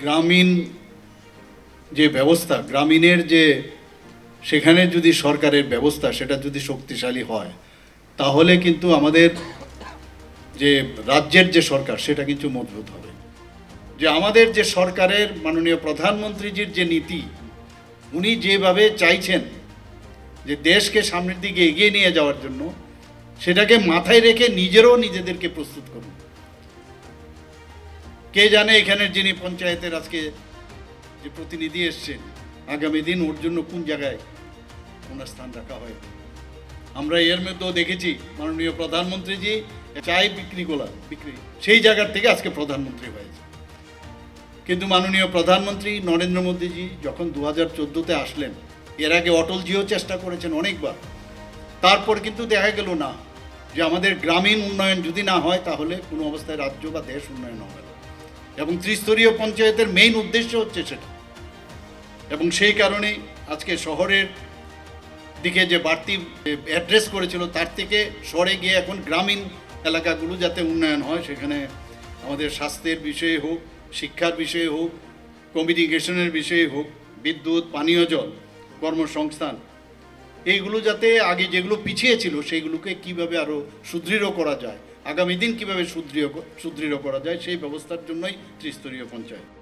গ্রামীণ যে ব্যবস্থা, গ্রামীণের যে সেখানে যদি সরকারের ব্যবস্থা সেটা যদি শক্তিশালী হয়, তাহলে কিন্তু আমাদের যে রাজ্যের যে সরকার সেটা কিন্তু মজবুত হবে। যে আমাদের যে সরকারের মাননীয় প্রধানমন্ত্রীজির যে নীতি, উনি যেভাবে চাইছেন যে দেশকে সামনের দিকে এগিয়ে নিয়ে যাওয়ার জন্য, সেটাকে মাথায় রেখে নিজেরও নিজেদেরকে প্রস্তুত করুন। কে জানে এখানের যিনি পঞ্চায়েতের আজকে যে প্রতিনিধি এসছেন, আগামী দিন ওর জন্য কোন জায়গায় ওনার স্থান রাখা হয়? আমরা এর মধ্যেও দেখেছি, মাননীয় প্রধানমন্ত্রীজি চাই বিক্রি গোলা, বিক্রি, সেই জায়গার থেকে আজকে প্রধানমন্ত্রী হয়েছে। কিন্তু মাননীয় প্রধানমন্ত্রী নরেন্দ্র মোদীজি যখন দু হাজার চোদ্দোতে আসলেন, এর আগে অটলজিও চেষ্টা করেছেন অনেকবার। তারপর কিন্তু দেখা গেল না, যে আমাদের গ্রামীণ উন্নয়ন যদি না হয়, তাহলে কোনো অবস্থায় রাজ্য বা দেশ উন্নয়ন হবে না। এবং ত্রিস্তরীয় পঞ্চায়েতের মেইন উদ্দেশ্য হচ্ছে সেটা। এবং সেই কারণেই আজকে শহরের দিকে যে বাড়তি অ্যাড্রেস করেছিল, তার থেকে সরে গিয়ে এখন গ্রামীণ এলাকাগুলো যাতে উন্নয়ন হয়, সেখানে আমাদের স্বাস্থ্যের বিষয়ে হোক, শিক্ষার বিষয়ে হোক কমিউনিকেশনের বিষয়ে হোক, বিদ্যুৎ, পানীয় জল, কর্মসংস্থান, এইগুলো যাতে আগে যেগুলো পিছিয়ে ছিল, সেইগুলোকে কীভাবে আরও সুদৃঢ় করা যায় আগামী দিন কীভাবে সুদৃঢ় সুদৃঢ় করা যায় সেই ব্যবস্থার জন্যই ত্রিস্তরীয় পঞ্চায়েত।